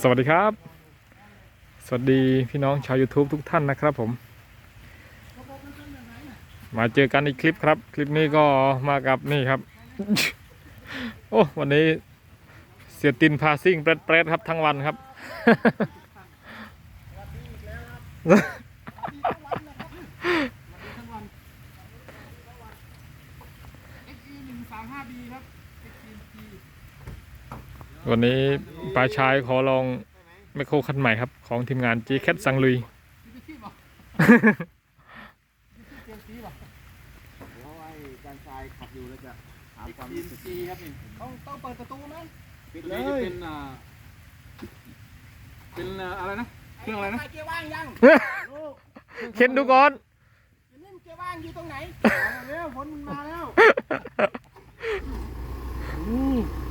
สวัสดีครับ สวัสดีพี่น้องชาว YouTube ทุกท่านนะครับผม มาเจอกันอีกคลิปครับ คลิปนี้ก็มากับนี่ครับ โอ้วันนี้เสียตินพาซิ่งเปรดๆครับทั้งวันครับ วันนี้ปลาชายขอลองไมโครคันใหม่ครับ ของทีมงาน g c a t สังลุยแล้วไอ้การชายขับอยู่แล้วจะถามความจีรู้สึกจีครับนี่ต้องต้องเปิดประตูไหมปิดตัวเลนี้จะยเป็นอ่าเป็นอ่าอะไรนะ เครื่องอะไรนะ เกียร์ว่างยังเข็นดูก่อนนี่เกียร์ว่างอยู่ตรงไหนมาแล้วฝนมันมาแล้วเครื่อ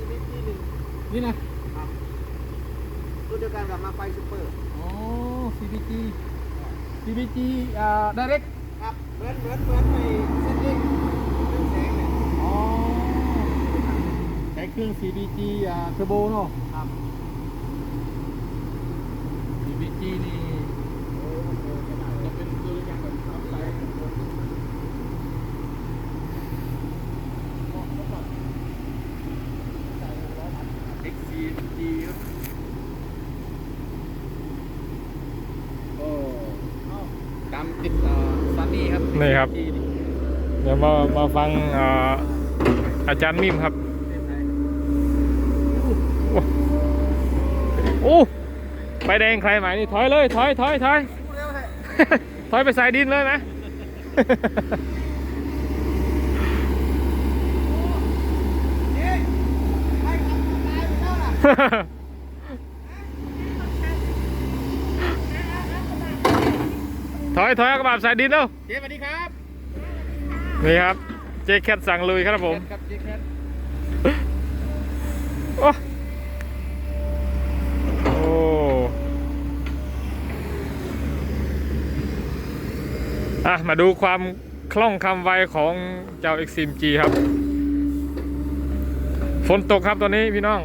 งซีบีจีหนึ่งนี่นะรุ่นเดียวกันกับมาไฟซูเปอร์ อ๋อ CBG CBG อ่า direct ครับ เหมือนเหมือนเหมือนไอ้เส้นเอ็กเครื่องแสงเนี่ยอ๋อ ใช้เครื่อง CBG อ่าเทอร์โบเนาะ ครับ CBG นี่ โอ้มันโอ้ใช่ไหม จะเป็นตัวอย่างแบบขับไซส์ XCG ครับโอ้ตามติดอ่าซัน นี่ครับ เดี๋ยวมามาฟังอ่าอาจารย์มิมครับ โอ้ไฟแดงใครหมายนี่ถอยเลยถอยถอยถอยถอยไปใส่ดินเลยไหมถ อยถอยเอากระบะใส่ดินเร็วเจ๊สวัสดีครับนี่ครับ เจแคทสั่งลุยครับผมครับเจ๊แคทโอ้โอ้อะมาดูความคล่องคำไวของเจ้า Exim G ครับ ฝนตกครับตอนนี้พี่น้อง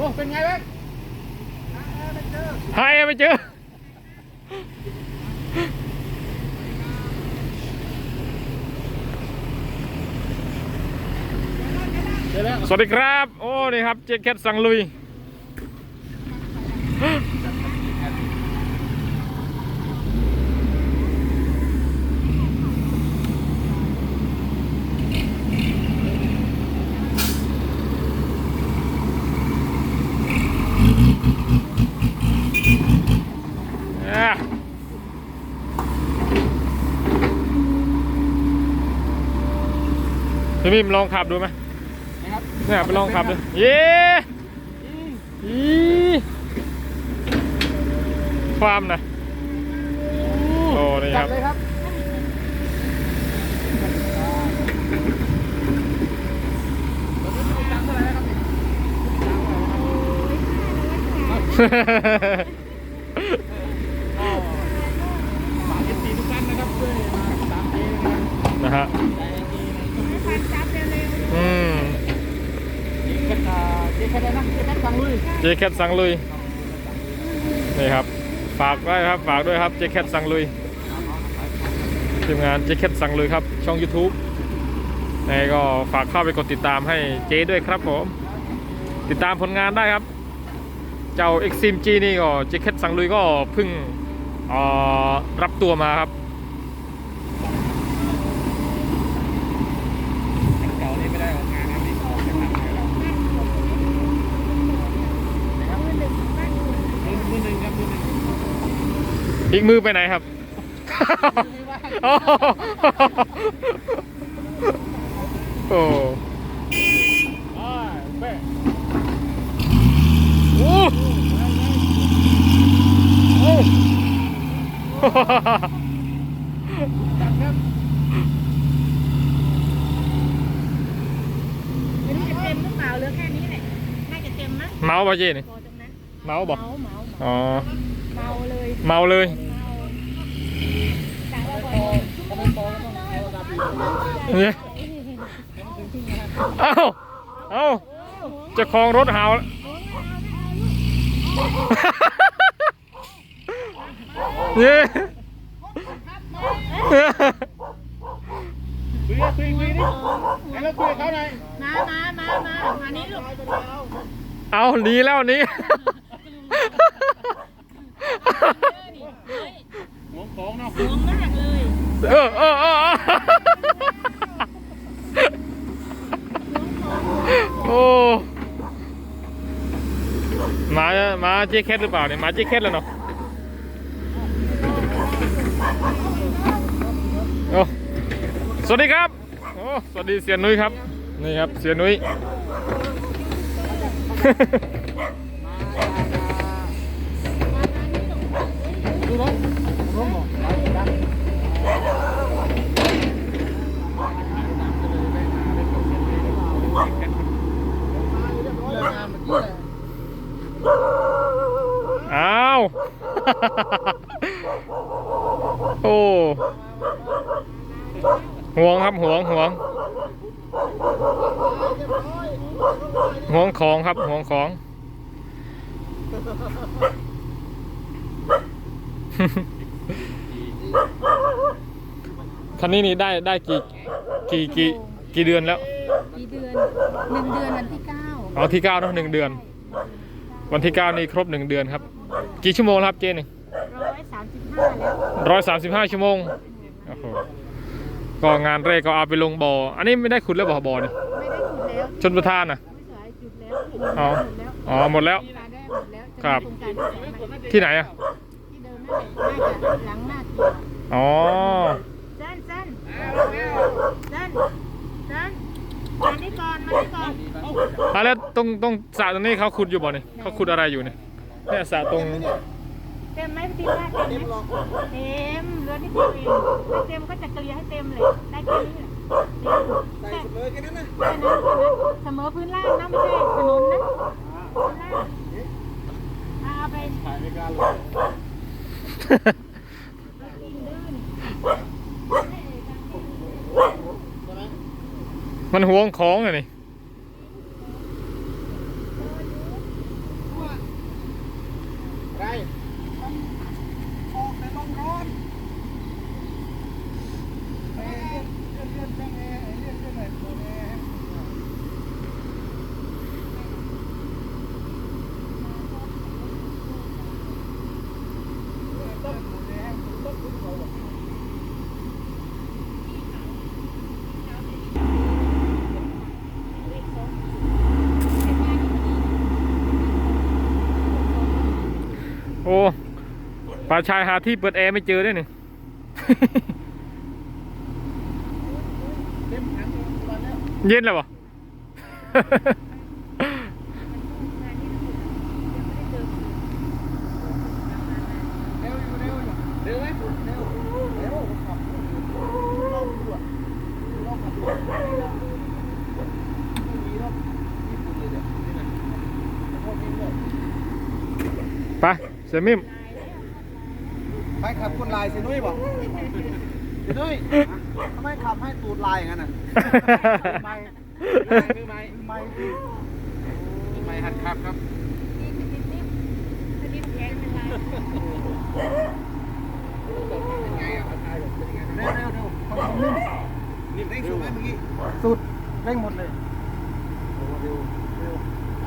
โอ้เป็น ไงเว้ยหายไปเจอสวัสดีครับ โอ้ นี่ครับ เจแคทสั่งลุย อะ พี่มิมลองขับดูไหมนะครับเนี่ยไปลองขับดูเย้อีความนะโอ้นี่คจัรัดบเลยครับฝากเอฟซีทุกท่านนะครับช่วยมาตามเจ๊นะครับนะฮะ ในไอจีในยูทูบ อืม เจ๊แคทนะเจ๊แคทสั่งลุยเจแคทสั่งลุยนี่ครับฝากด้วยครับฝากด้วยครับเจแคทสั่งลุยทีมงานเจแคทสั่งลุยครับช่อง YouTube ยังไงก็ฝากเข้าไปกดติดตามให้เจด้วยครับผมติดตามผลงานได้ครับ เจ้า Exim G นี่ก็เจแคทสั่งลุยก็เพิ่งรับตัวมาครับ อีกมือไปไหนครับ โอ้ไปแม่โอ้โอ้จับครับไม่รู้จะเต็มหรือเปล่าเหลือแค่นี้แหละน่าจะเต็มมั้งเมาบ่เจนี่พอตรงนั้นเมาบ่เมา เมา อ๋อ เมาเลย เมาเลยเนี่ยเอาเอาจะคลองรถหาวเนี่ยคุยคุยคุยดิแล้วคุยเขาหน่อมามามามาอันนี้ลูกเอาดีแล้วนี้ หัวของเนาะห่วงมากเลยเออเออเออเออโอ้มามาเจ๊แคทหรือเปล่าเนี่ยมาเจ๊แคทแล้วเนาะโอ้สวัสดีครับโอ้สวัสดีเสียนุ้ยครับ นี่ครับเสียนุ้ย ดูรถรถหมดเลิกงานเมื่อกี้เลยอ้าว โอ้ห่วงครับห่วงห่วงห่วงของครับห่วงของ คันนี้นี่ได้ได้กี่กี่กี่กี่เดือนแล้ว กี่เดือนหนึ่งเดือนวันที่เก้าอ๋อที่เก้าเนอะหนึ่งเดือน วันที่เก้านี่ครบหนึ่งเดือนครับ กี่ชั่วโมงแล้วครับเจนี่ร้อยสามสิบห้าแล้วร้อยสามสิบห้าชั่วโมงโอ้โหก็งานแรกก็เอาไปลงบ่อ อันนี้ไม่ได้ขุดแล้วบ่อบ่อนี่ไม่ได้ขุดแล้วชนประทานนะไม่สายจุดแล้วอ๋อ หมดแล้วอ๋อหมดแล้วรายได้หมดแล้วจะครับมีโครงการที่สองมาที่ไหนอะที่เดิมนั่นแหละน่าจะหลังหน้าเกียร์อ๋อเส้นเส้นเส้นเส้นมานี่ก่อนมานี่ก่อนอะแล้วตรงตรงสระตรงนี้เขาขุดอยู่บ่อนี่เขาขุดอะไรอยู่เนี่ยเนี่ยสระตรงเต็มไหมพี่ว่าเต็มไหมเต็มเหลือนิดเดียวเองไม่เต็มก็จะเกลี่ยให้เต็มเลยได้แค่นี้แหละเต็มใส่เสมอแค่นั้นนะแค่นั้นแค่นั้นเสมอพื้นล่างนะไม่ใช่ถนนนะพื้นล่างเอาไปถ่ายไมันห่วงของอะนี่ ไร ออกแต่ต้องร้อนเอ้ยเลื่อนเลื่อนเลื่อนแอร์เลื่อนเลื่อนหน่อยเลื่อนแอร์ต้นหมูแดงต้นทุนเขาหรอก โอ้ป่าชายหาที่เปิดแอร์ไม่เจอด้วยนี่เต็มถังเลยตอนเนี้ยเย็นแล้วบ่ เร็วอยู่เร็วอยู่เร็วไหมเร็วเร็วขับลองดูอะลองขับดูไม่มีรถญี่ปุ่นเลยเดี๋ยวนี่นะโคตรนิ่มเลย ไป เสียมิมไปขับคนลายสินุ้ยบอกสินุ้ยทำไมขับให้ตูดลายอย่างนั้นน่ะไม่ไม่คือไม่ไม่ไม่หัดขับครับเป็นไงอะถ่ายแบบเป็นไงเร็วเร็วเร็วความนิ่มนิ่มเร่งสุดไหมเมื่อกี้สุดเร่งหมดเลยเร็วเร็ว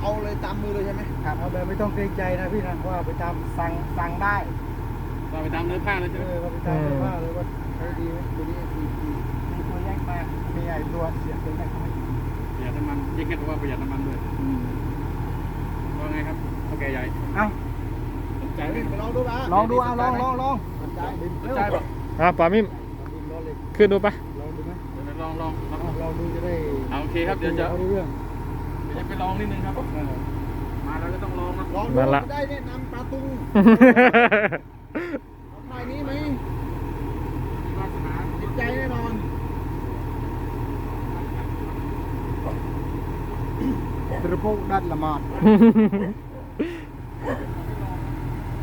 เอาเลยตามมือเลยใช่ไหมครับเอาแบบไม่ต้องเกรงใจนะพี่นะว่าไปตามสั่งสั่งได้เราไปตามเนื้อผ้าเลยใช่เอไหมอว่าไปตามเลยว่าเลยว่าใช้ดีไหมตัวนี้ดีดีมีตัวแยกมามีไอ้ตัวเสียบตัวแยกเข้ามาประหยัดน้ำมันยิ่งแค่ว่าประหยัดน้ำมันด้วยว่าไงครับโอเคใหญ่เอ้าใจไหมไปลองดูป่ะลองดูเอาลองลองลองใจเร็วใจป่ะอะปามิมลองเลยขึ้นดูปะลองดูไหมเดี๋ยวลองลองลองลองดูจะได้เอาโอเคครับเดี๋ยวจะเอาเรื่องเดี๋ยว จะไปลองนิดนึงครับ มาแล้วก็ต้องลองนะลองดูนั่นละ ได้แนะนำปลาตุงเอาไม้นี้ไหมวาสนาติดใจแน่นอนตระปุกดัดละมาด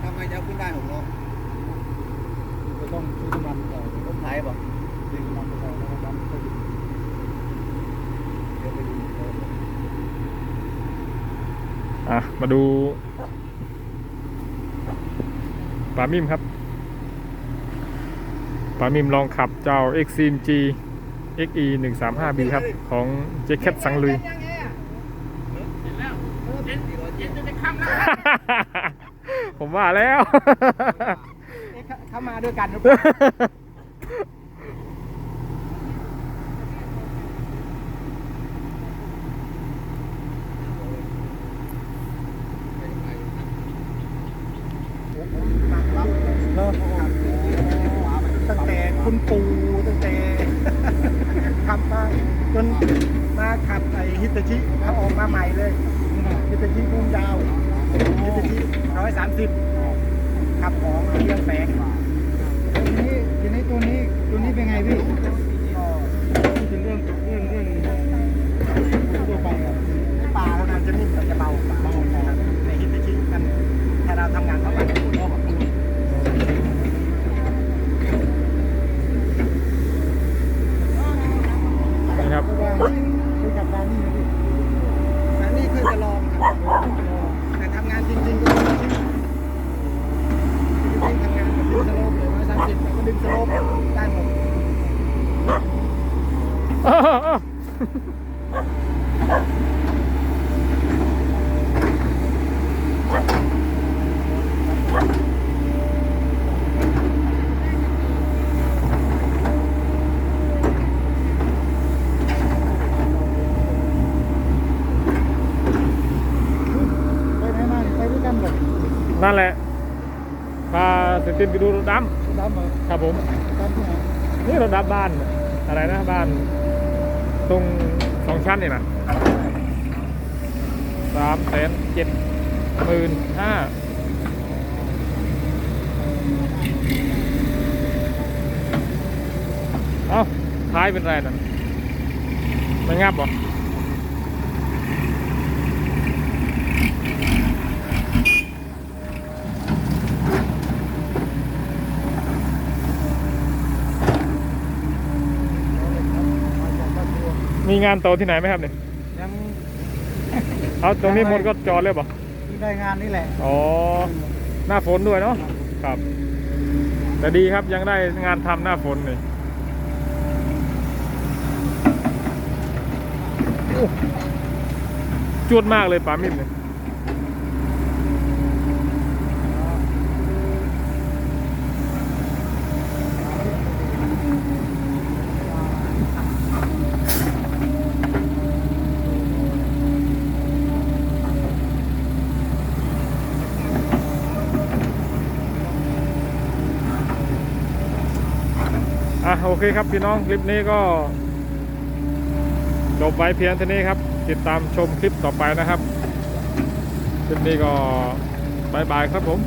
ทำไมจะเอาขึ้นได้ของเราต้องซื้อน้ำมันก่อนต้องไทยป่ะซื้อน้ำมันก่อนแล้วน้ำมันก็อยู่เดี๋ยวไปดู อะ มาดูปามิมครับปามิมลองขับเจ้า XMG XE 1 3 5 B ครับ ของสังลุยเห็นแล้วเย็นเย็นจนจะค่ำแล้วผมว่าแล้ว เข้ามาด้วยกันหรือเปล่าตั้งแต่คุณปู่ตั้งแต่ ขับมา จนมาขับไอฮิตาชิเขาออกมาใหม่เลยฮิตาชิพุ่งยาวฮิตาชิร้อยสามสิบขับของเรียงแสงทีนี้ทีนี้ตัวนี้ตัวนี้เป็นไงพี่ก็เป็นเรื่องเรื่องเรื่องทั่วไปครับป่าเราน่าจะนิ่มเราจะเบาเบานะครับในฮิตาชิมันถ้าเราทำงานทั้งวันก็แบบ นี่ครับ คือกับการนี่นะพี่การนี่คือจะลองครับแต่ทำงานจริงๆก็ไม่ใช่จริงๆทำงานแบบดึงสโลปเลยร้อยสามสิบก็ดึงสโลปได้หมด อ้าวอ้าว ไปไหนมาไปด้วยกันเลย นั่นแหละพาเซนตินไปดูรถดดำเหรอำครับผม ดำที่ไหนนี่รถดำบ้านอะไรนะบ้าน ตรงสองชั้นนี่นะสามแสนเจ็ดหมื่นห้าเอ้าท้ายเป็นไรนั่นไม่งับเหรอ มีงานโตอที่ไหนไหมครับเนี่ยยังเอาตรงนี้หมดก็จอดเลยบ่ได้งานนี่แหละ อ๋อ หน้าฝนด้วยเนาะ ครับ แต่ดีครับยังได้งานทำหน้าฝนนี่โอ้จวดมากเลยปามิมเนี่ย โอเคครับพี่น้องคลิปนี้ก็จบไว้เพียงเท่านี้ครับ ติดตามชมคลิปต่อไปนะครับคลิปนี้ก็บายบายครับผม